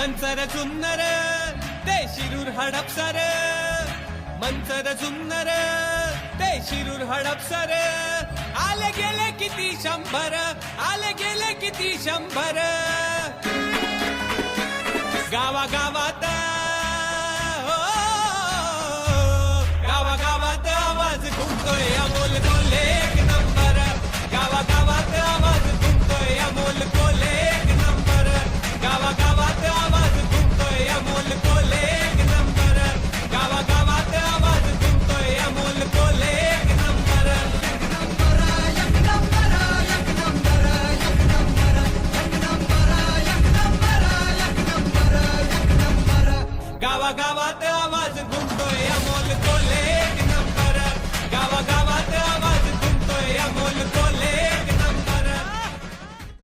मंचर जुन्नर ते शिरूर हडपसर. मंचर जुन्नर ते शिरूर हडपसर. आले गेले किती शंभर आले गेले किती शंभर. गावा गावात बघावा आवाज़ गुंजो या मोल